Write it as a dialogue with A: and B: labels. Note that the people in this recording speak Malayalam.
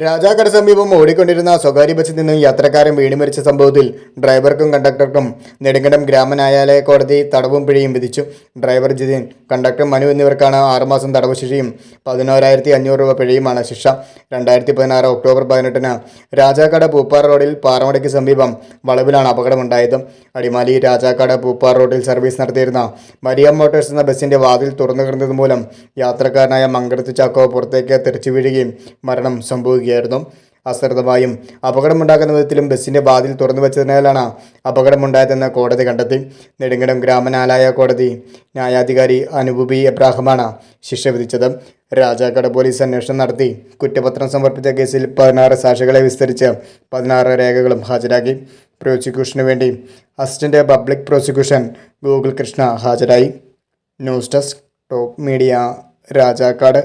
A: രാജാക്കട സമീപം ഓടിക്കൊണ്ടിരുന്ന സ്വകാര്യ ബസ്സിൽ നിന്നും യാത്രക്കാരൻ വീണുമരിച്ച സംഭവത്തിൽ ഡ്രൈവർക്കും കണ്ടക്ടർക്കും നെടുങ്കണ്ടം ഗ്രാമന്യായാലയ കോടതി തടവും പിഴയും വിധിച്ചു. ഡ്രൈവർ ജിതിൻ കണ്ടക്ടർ മനു എന്നിവർക്കാണ് ആറുമാസം തടവ് ശിക്ഷയും പതിനോരായിരത്തി അഞ്ഞൂറ് രൂപ പിഴയുമാണ് ശിക്ഷ. രണ്ടായിരത്തി പതിനാറ് ഒക്ടോബർ പതിനെട്ടിന് രാജാക്കാട് പൂപ്പാറ റോഡിൽ പാറമടയ്ക്ക് സമീപം വളവിലാണ് അപകടമുണ്ടായത്. അടിമാലി രാജാക്കാട് പൂപ്പാറ റോഡിൽ സർവീസ് നടത്തിയിരുന്ന മരിയം മോട്ടോഴ്സ് എന്ന ബസ്സിന്റെ വാതിൽ തുറന്നു കിടന്നത് മൂലം യാത്രക്കാരനായ മങ്കടത്ത് ചാക്കോ പുറത്തേക്ക് തെറിച്ചു വീഴുകയും മരണം സംഭവിക്കുകയായിരുന്നു അശ്രദ്ധമായും അപകടമുണ്ടാക്കുന്ന വിധത്തിലും ബസ്സിന്റെ വാതിൽ തുറന്നു വെച്ചതിനാലാണ് അപകടമുണ്ടായതെന്ന് കോടതി കണ്ടെത്തി. നെടുങ്കടം ഗ്രാമനാലായ കോടതി ന്യായാധികാരി അനുപുബി എബ്രാഹിമാണ് ശിക്ഷ വിധിച്ചത്. രാജാക്കട പോലീസ് അന്വേഷണം നടത്തി. കുറ്റപത്രം സമർപ്പിച്ച കേസിൽ പതിനാറ് സാക്ഷികളെ വിസ്തരിച്ച് പതിനാറ് രേഖകളും ഹാജരാക്കി. പ്രോസിക്യൂഷന് വേണ്ടി assistant public prosecution Google Krishna ഹാജരായി. News desk top media Rajakkad.